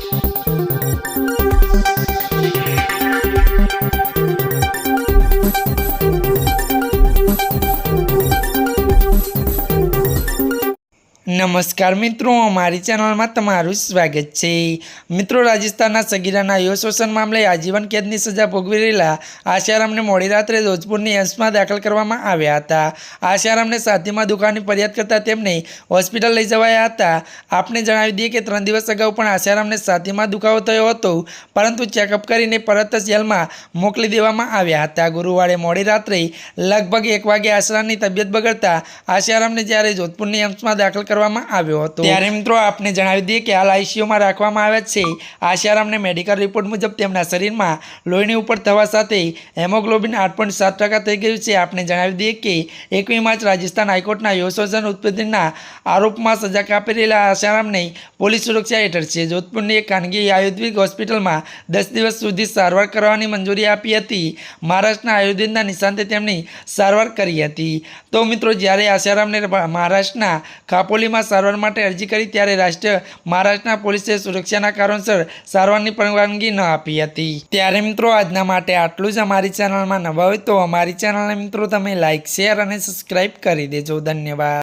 Thank you. નમસ્કાર મિત્રો, અમારી ચેનલમાં તમારું સ્વાગત છે. મિત્રો, રાજસ્થાનના સગીરાના યૌન શોષણ મામલે આજીવન કેદની સજા ભોગવી રહેલા આશારામને મોડી રાત્રે જોધપુરની એમ્સમાં દાખલ કરવામાં આવ્યા હતા. આશારામને સાથીમાં દુકાનની ફરિયાદ કરતાં તેમને હોસ્પિટલ લઈ જવાયા હતા. આપને જણાવી દઈએ કે ત્રણ દિવસ અગાઉ પણ આશારામને સાથીમાં દુખાવો થયો હતો, પરંતુ ચેકઅપ કરીને પરત જ જેલમાં મોકલી દેવામાં આવ્યા હતા. ગુરુવારે મોડી રાત્રે લગભગ એક વાગે આશારામની તબિયત બગડતા આશારામને જ્યારે જોધપુરની એમ્સમાં દાખલ કરવામાં આવ્યો હતો. ત્યારે મિત્રો આપને જણાવી દઈએ કે હાલ આઈસીયુમાં રાખવામાં આવ્યા છે. આશારામને મેડિકલ રિપોર્ટ મુજબ તેમના શરીરમાં લોહીની ઉપર થવા સાથે હેમોગ્લોબિન આઠ થઈ ગયું છે. આપને જણાવી દઈએ કે એકવી માર્ચ રાજસ્થાન હાઈકોર્ટના યોશોજન ઉત્પત્તિના આરોપમાં સજા કાપી રહેલા આશારામને પોલીસ સુરક્ષા હેઠળ છે. જોધપુરની એક ખાનગી આયુર્વેદિક હોસ્પિટલમાં દસ દિવસ સુધી સારવાર કરવાની મંજૂરી આપી હતી. મહારાષ્ટ્રના આયુર્વેદના નિશાંતે તેમની સારવાર કરી હતી. તો મિત્રો, જ્યારે આશારામને મહારાષ્ટ્રના ખાપોલીમાં સારવાર માટે અરજી કરી ત્યારે રાષ્ટ્ર મહારાષ્ટ્રના પોલીસે સુરક્ષાના કારણસર સારવારની પરવાનગી ન આપી હતી. ત્યારે મિત્રો, આજના માટે આટલું જ અમારી ચેનલમાં નવા હોય તો અમારી ચેનલને મિત્રો તમે લાઇક શેર અને સબસ્ક્રાઈબ કરી દેજો. ધન્યવાદ.